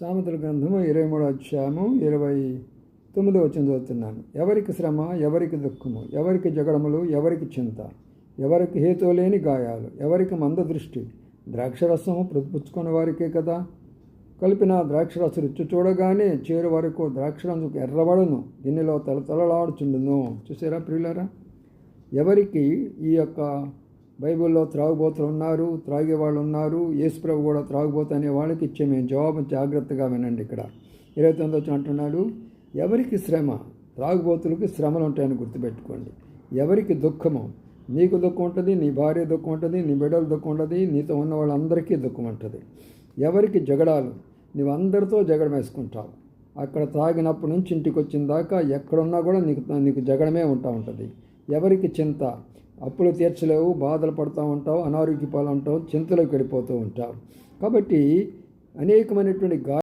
సామెతల గ్రంథము ఇరవై మూడో అధ్యాయము ఇరవై తొమ్మిదో వచ్చిన చదువుతున్నాను. ఎవరికి శ్రమ ఎవరికి దుఃఖము ఎవరికి జగడములు ఎవరికి చింత ఎవరికి హేతు లేని గాయాలు ఎవరికి మంద దృష్టి ద్రాక్షరసము ప్రతిపుచ్చుకున్న వారికే కదా. కలిపిన ద్రాక్షరస రుచి చూడగానే చేరు వరకు ద్రాక్షరసం ఎర్రబడును గిన్నెలో తలతలలాడుచుండును చూసారా ప్రియులారా? ఎవరికి ఈ యొక్క బైబిల్లో త్రాగుబోతులు ఉన్నారు త్రాగే వాళ్ళు ఉన్నారు యేసుప్రభు కూడా త్రాగుబోతు అనే వాళ్ళకి ఇచ్చే మేము జవాబు జాగ్రత్తగా వినండి ఇక్కడ. ఇరవై తొమ్మిది వచ్చిన అంటున్నాడు ఎవరికి శ్రమ? త్రాగుబోతులకి శ్రమలు ఉంటాయని గుర్తుపెట్టుకోండి. ఎవరికి దుఃఖము? నీకు దుఃఖం ఉంటుంది నీ భార్య దుఃఖం ఉంటుంది నీ బిడ్డలు దుఃఖం ఉంటుంది నీతో ఉన్న వాళ్ళందరికీ దుఃఖం ఉంటుంది. ఎవరికి జగడాలు? నువ్వు అందరితో జగడం వేసుకుంటావు. అక్కడ తాగినప్పటి నుంచి ఇంటికి వచ్చిన దాకా ఎక్కడున్నా కూడా నీకు నీకు జగడమే ఉంటా ఉంటుంది. ఎవరికి చింత? అప్పులు తీర్చలేవు బాధలు పడుతూ ఉంటావు అనారోగ్య పాలు ఉంటావు చింతలోకి వెళ్ళిపోతూ ఉంటావు. కాబట్టి అనేకమైనటువంటి గా